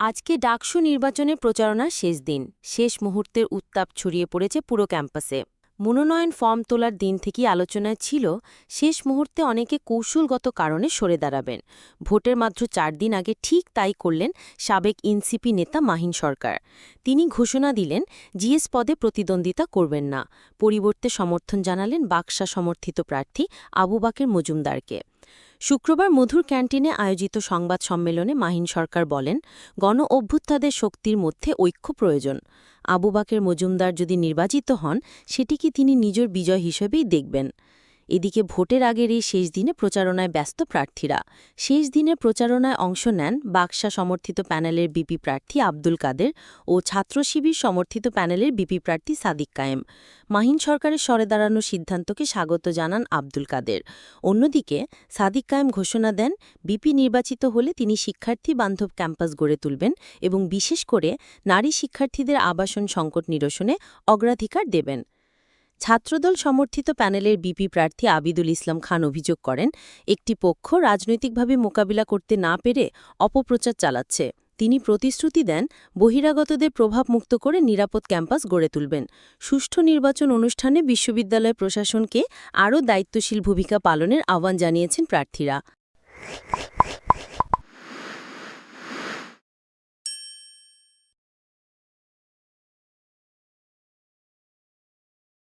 আজকে ডাকসু নির্বাচনে প্রচারণার শেষ দিন। শেষ মুহূর্তের উত্তাপ ছড়িয়ে পড়েছে পুরো ক্যাম্পাসে। মনোনয়ন ফর্ম তোলার দিন থেকেই আলোচনায় ছিল, শেষ মুহূর্তে অনেকে কৌশলগত কারণে সরে দাঁড়াবেন। ভোটের মাত্র চার দিন আগে ঠিক তাই করলেন সাবেক ইনসিপি নেতা মাহিন সরকার। তিনি ঘোষণা দিলেন, জিএস পদে প্রতিদ্বন্দ্বিতা করবেন না। পরিবর্তে সমর্থন জানালেন বাক্সা সমর্থিত প্রার্থী আবু বাকের মজুমদারকে। শুক্রবার মধুর ক্যান্টিনে আয়োজিত সংবাদ সম্মেলনে মাহিন সরকার বলেন, গণ অভ্যুত্থাদের শক্তির মধ্যে ঐক্য প্রয়োজন। আবুবাকের মজুমদার যদি নির্বাচিত হন সেটি কি তিনি নিজের বিজয় হিসেবেই দেখবেন। এদিকে ভোটের আগের এই শেষ দিনে প্রচারণায় ব্যস্ত প্রার্থীরা। শেষ দিনে প্রচারণায় অংশ নেন বাক্সা সমর্থিত প্যানেলের বিপি প্রার্থী আব্দুল কাদের ও ছাত্র শিবির সমর্থিত প্যানেলের বিপি প্রার্থী সাদিক কায়েম। মাহিন সরকারের সরে দাঁড়ানোর সিদ্ধান্তকে স্বাগত জানান আব্দুল কাদের। অন্যদিকে সাদিক কায়েম ঘোষণা দেন, বিপি নির্বাচিত হলে তিনি শিক্ষার্থী বান্ধব ক্যাম্পাস গড়ে তুলবেন এবং বিশেষ করে নারী শিক্ষার্থীদের আবাসন সংকট নিরসনে অগ্রাধিকার দেবেন। ছাত্রদল সমর্থিত প্যানেলের বিপি প্রার্থী আবিদুল ইসলাম খান অভিযোগ করেন, একটি পক্ষ রাজনৈতিকভাবে মোকাবিলা করতে না পেরে অপপ্রচার চালাচ্ছে। তিনি প্রতিশ্রুতি দেন, বহিরাগতদের প্রভাব মুক্ত করে নিরাপদ ক্যাম্পাস গড়ে তুলবেন। সুষ্ঠু নির্বাচন অনুষ্ঠানে বিশ্ববিদ্যালয় প্রশাসনকে আরও দায়িত্বশীল ভূমিকা পালনের আহ্বান জানিয়েছেন প্রার্থীরা।